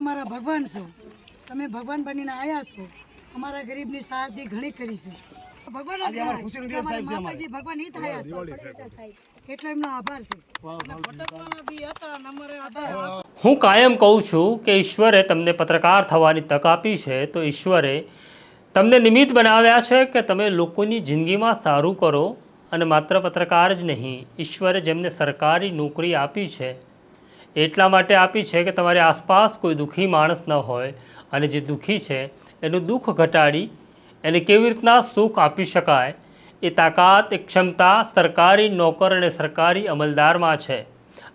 અમારા ભગવાન છો. તમે ભગવાન બનીને આવ્યા છો. અમારા ગરીબની સહાયથી ઘણી કરી છે. ભગવાન ભગવાન ઈ થયા એટલો એમનો આભાર છે. હું કાયમ કહું છું કે ઈશ્વરે તમને પત્રકાર થવાની તક આપી છે તો ઈશ્વરે તમને નિમિત્ત બનાવ્યા છે કે તમે લોકોની જિંદગીમાં સારું કરો અને માત્ર પત્રકાર જ નહીં ઈશ્વરે જેમને સરકારી નોકરી આપી છે એટલા માટે આપી છે કે તમારી આસપાસ કોઈ દુઃખી માણસ ન હોય અને જે દુઃખી છે, એનું દુઃખ ઘટાડી, એને કેવી રીતના સુખ આપી શકાય, એ તાકાત, એ ક્ષમતા સરકારી નોકર અને સરકારી અમલદારમાં છે.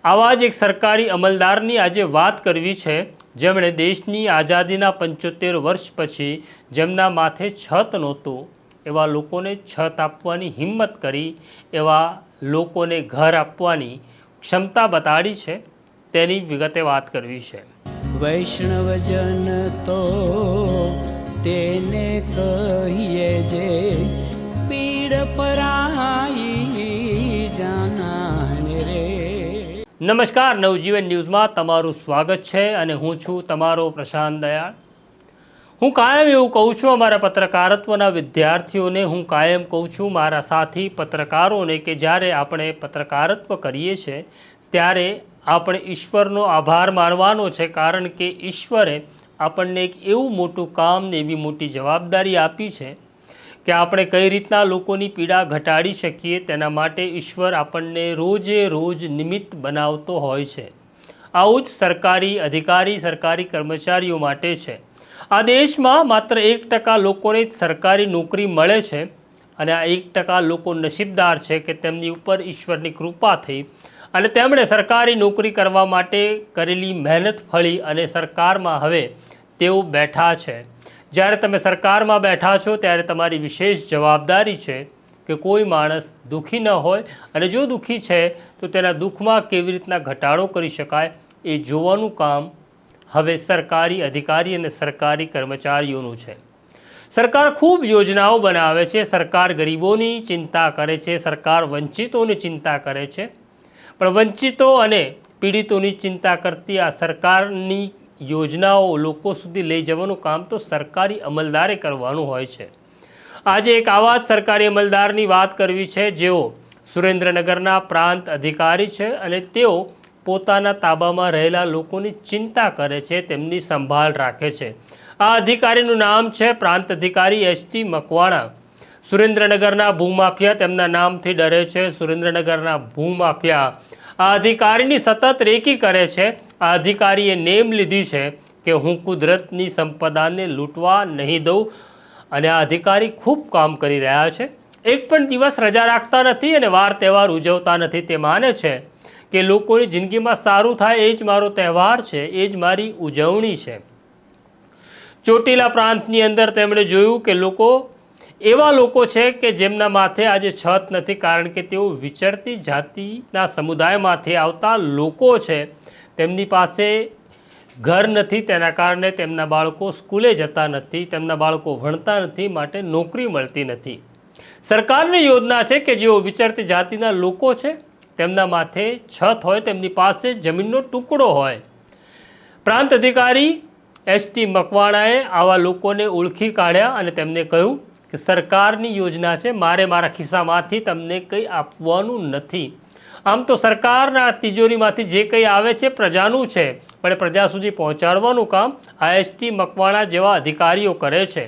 આવા જ એક સરકારી અમલદારની આજે વાત કરવી છે, જેમણે દેશની આઝાદીના પંચોતેર વર્ષ પછી જેમના માથે છત નહોતું, એવા લોકોને છત આપવાની હિંમત કરી, એવા લોકોને ઘર આપવાની ક્ષમતા બતાડી છે. તેની વિગતે વાત કરવી છે. વૈષ્ણવજન તો તેને કહીએ જે પીડ પરાઈ જાનાને રે. નમસ્કાર નવજીવન ન્યૂઝમાં તમારું સ્વાગત છે અને હું છું તમારો પ્રશાંત દયાળ. હું કાયમ એવું કહું છું અમારા પત્રકારત્વના વિદ્યાર્થીઓને હું કાયમ કહું છું મારા સાથી પત્રકારોને કે જ્યારે આપણે પત્રકારત્વ કરીએ છીએ ત્યારે આપણે ઈશ્વરનો આભાર માનવાનો છે કારણ કે ઈશ્વરે આપણને એક એવું મોટું કામ ને એવી મોટી જવાબદારી આપી છે કે આપણે કઈ રીતના લોકોની પીડા ઘટાડી શકીએ તેના માટે ઈશ્વર આપણને રોજે રોજ નિમિત્ત બનાવતો હોય છે. આવું જ સરકારી અધિકારી, સરકારી કર્મચારીઓ માટે છે. આ દેશમાં માત્ર એક ટકા લોકોને જ સરકારી નોકરી મળે છે અને આ એક ટકા લોકો નસીબદાર છે કે તેમની ઉપર ઈશ્વરની કૃપા થઈ અને તેમણે સરકારી નોકરી કરવા માટે કરેલી મહેનત ફળી અને સરકારમાં હવે તેઓ બેઠા છે. જ્યારે તમે સરકારમાં બેઠા છો, ત્યારે તમારી વિશેષ જવાબદારી છે કે કોઈ માણસ દુઃખી ન હોય અને જો દુઃખી છે, તો તેના દુઃખમાં કેવી રીતના ઘટાડો કરી શકાય એ જોવાનું કામ હવે સરકારી અધિકારી અને સરકારી કર્મચારીઓનું છે. સરકાર ખૂબ યોજનાઓ બનાવે છે. સરકાર ગરીબોની ચિંતા કરે છે. સરકાર વંચિતોની ચિંતા કરે છે. પણ વંચિતો અને પીડિતોની ચિંતા કરતી આ સરકારની યોજનાઓ લોકો સુધી લઈ જવાનું કામ તો સરકારી અમલદારે કરવાનું હોય છે. આજે એક આવા જ સરકારી અમલદારની વાત કરવી છે, જેઓ સુરેન્દ્રનગરના પ્રાંત અધિકારી છે અને તેઓ પોતાના તાબામાં રહેલા લોકોની ચિંતા કરે છે, તેમની સંભાળ રાખે છે. આ અધિકારીનું નામ છે પ્રાંત અધિકારી એસટી મકવાણા. સુરેન્દ્રનગરના ભૂમાફિયા તેમના નામથી ડરે છે. સુરેન્દ્રનગરના ભૂમાફિયા આ અધિકારીની સતત રેકી કરે છે. આ અધિકારીએ નેમ લીધી છે કે હું કુદરતની સંપદાને લૂંટવા નહીં દઉં અને આ અધિકારી ખૂબ કામ કરી રહ્યા છે. એક પણ દિવસ રજા રાખતા નથી અને વાર તહેવાર ઉજવતા નથી. તે માને છે કે લોકોની જિંદગીમાં સારું થાય એ જ મારો તહેવાર છે, એ જ મારી ઉજવણી છે. ચોટીલા પ્રાંતની અંદર તેમણે જોયું કે લોકો એવા લોકો છે કે જેમના માથે આજે છત નથી, કારણ કે તેઓ વિચરતી જાતિના સમુદાયમાંથી આવતા લોકો છે. તેમની પાસે ઘર નથી, તેના કારણે તેમના બાળકો સ્કૂલે જતા નથી, તેમના બાળકો ભણતા નથી, માટે નોકરી મળતી નથી. સરકારની યોજના છે કે જેઓ વિચરતી જાતિના લોકો છે, તેમના માથે છત હોય, તેમની પાસે જમીનનો ટુકડો હોય. પ્રાંત અધિકારી એસટી મકવાણાએ આવા લોકોને ઓળખી કાઢ્યા અને તેમને કહ્યું કે સરકારની યોજના છે, મારે મારા ખિસ્સામાંથી તમને કંઈ આપવાનું નથી. આમ તો સરકારના તિજોરીમાંથી જે કંઈ આવે છે, પ્રજાનું છે, પણ પ્રજા સુધી પહોંચાડવાનું કામ આ એસટી મકવાણા જેવા અધિકારીઓ કરે છે.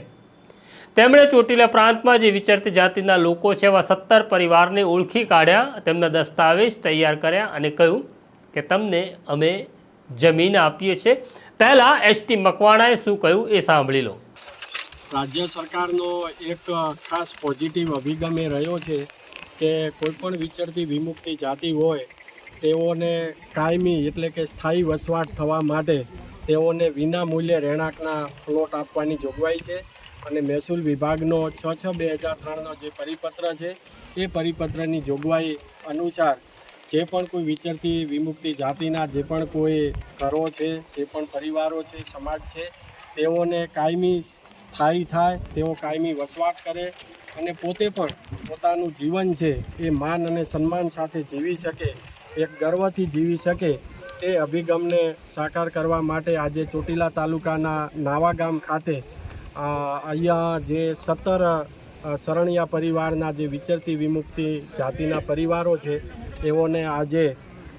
તેમણે ચોટીલા પ્રાંતમાં જે વિચરતી જાતિના લોકો છે, એવા સત્તર પરિવારને ઓળખી કાઢ્યા, તેમના દસ્તાવેજ તૈયાર કર્યા અને કહ્યું કે તમને અમે જમીન આપીએ છીએ. પહેલાં એસટી મકવાણાએ શું કહ્યું એ સાંભળી લો. રાજ્ય સરકારનો એક ખાસ પોઝિટિવ અભિગમ એ રહ્યો છે કે કોઈપણ વિચરતી વિમુક્તિ જાતિ હોય, તેઓને કાયમી એટલે કે સ્થાયી વસવાટ થવા માટે તેઓને વિના મૂલ્યે રહેણાંકના પ્લોટ આપવાની જોગવાઈ છે અને મહેસૂલ વિભાગનો છ છ બે હજાર ત્રણનો જે પરિપત્ર છે, એ પરિપત્રની જોગવાઈ અનુસાર જે પણ કોઈ વિચરતી વિમુક્તિ જાતિના જે પણ કોઈ ઘરો છે, જે પણ પરિવારો છે, સમાજ છે તેઓને કાયમી સ્થાયી થાય, તેઓ કાયમી વસવાટ કરે અને પોતે પણ પોતાનું જીવન છે એ માન અને સન્માન સાથે જીવી શકે, એક ગર્વથી જીવી શકે તે અભિગમને સાકાર કરવા માટે આજે ચોટીલા તાલુકાના નાવા ગામ ખાતે અહીંયા જે સત્તર શરણિયા પરિવારના જે વિચરતી વિમુક્તિ જાતિના પરિવારો છે, તેઓને આજે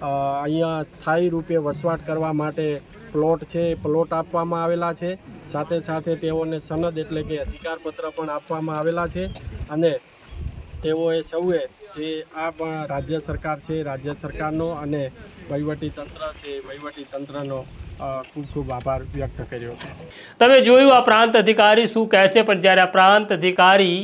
અહીંયા સ્થાયી રૂપે વસવાટ કરવા માટે પ્લોટ છે, એ પ્લોટ આપવામાં આવેલા છે. સાથે સાથે તેઓને સનદ એટલે કે અધિકારપત્ર પણ આપવામાં આવેલા છે. અને તેઓએ સૌએ જે આ પણ રાજ્ય સરકાર છે, રાજ્ય સરકારનો અને તંત્ર છે તંત્રનો ખૂબ ખૂબ આભાર વ્યક્ત કર્યો છે. તમે જોયું આ પ્રાંત અધિકારી શું કહે છે? પણ જ્યારે આ પ્રાંત અધિકારી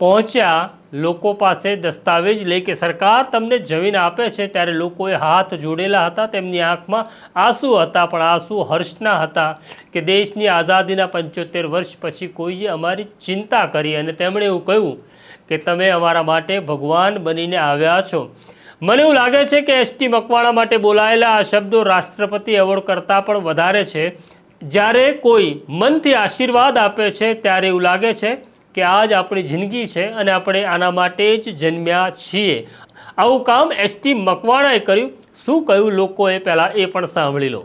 પહોંચ્યા લોકો પાસે દસ્તાવેજ લઈ કે સરકાર તમને જમીન આપે છે ત્યારે લોકોએ હાથ જોડેલા હતા, તેમની આંખમાં આંસુ હતા, પણ આંસુ હર્ષના હતા કે દેશની આઝાદીના પંચોતેર વર્ષ પછી કોઈએ અમારી ચિંતા કરી અને તેમણે એવું કહ્યું કે તમે અમારા માટે ભગવાન બનીને આવ્યા છો. મને એવું લાગે છે કે એસટી મકવાણા માટે બોલાયેલા આ શબ્દો રાષ્ટ્રપતિ એવોર્ડ કરતાં પણ વધારે છે. જ્યારે કોઈ મનથી આશીર્વાદ આપે છે ત્યારે એવું લાગે છે કે આ જ આપણી જિંદગી છે અને આપણે આના માટે જ જન્મ્યા છીએ. આવું કામ એસટી મકવાણાએ કર્યું. શું કહ્યું લોકોએ પહેલાં એ પણ સાંભળી લો.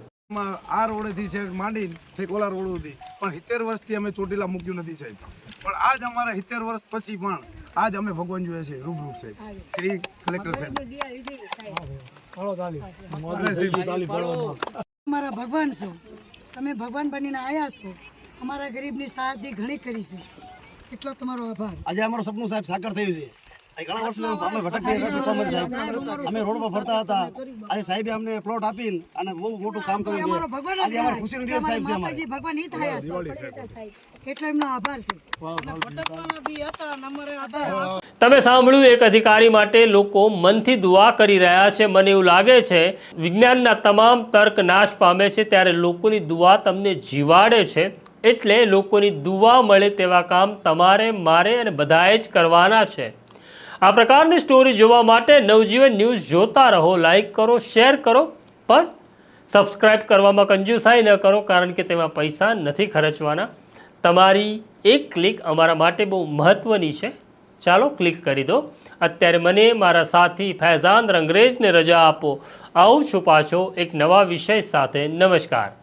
આ રોડેથી છે માંડીને ઠેક ઓલા રોડ સુધી. પણ સિત્તેર વર્ષથી અમે ચોટીલા મૂક્યું નથી સાહેબ. પણ આજ અમારા સિત્તેર વર્ષ પછી પણ આજ અમે ભગવાન જોઈએ છે રૂબરૂ સાહેબ. શ્રી કલેક્ટર સાહેબ. અમારા ભગવાન છો. તમે ભગવાન બનીને આવ્યા છો. અમારા ગરીબની સહાયથી ઘણી કરી છે. એટલો તમારો આભાર? આજે અમારું સપનું સાહેબ સાકર થયું છે. ઘણા વર્ષો અમે ભટકતી ભટકતી અમે સાહેબ અમે રોડ પર ફરતા હતા. આજે સાહેબે અમને પ્લોટ આપીને અને બહુ મોટું કામ કર્યું છે. આજે અમારો ખુશીનો દિવસ સાહેબ છે અમારે ભગવાન ઈ થયા છે એટલો એમનો આભાર છે. તમે સાંભળ્યું એક અધિકારી માટે લોકો મનથી દુઆ કરી રહ્યા છે. મને એવું લાગે છે વિજ્ઞાનના તમામ તર્ક નાશ પામે છે ત્યારે લોકોની દુઆ તમને જીવાડે છે. એટલે લોકોની દુઆ મળે તેવા કામ તમારે, મારે અને બધાએ જ કરવાના છે. આ પ્રકારની સ્ટોરી જોવા માટે નવજીવન ન્યૂઝ જોતા રહો લાઈક કરો શેર કરો, પણ સબસ્ક્રાઈબ કરવામાં કંજૂસાઈ ન કરો, કારણ કે તેમાં પૈસા નથી ખર્ચવાના. તમારી એક ક્લિક અમારા માટે બહુ મહત્ત્વની છે. ચાલો ક્લિક કરી દો. અત્યારે મને મારા સાથી ફૈઝાન રંગરેજને રજા આપો. આવું છું પાછો એક નવા વિષય સાથે. નમસ્કાર.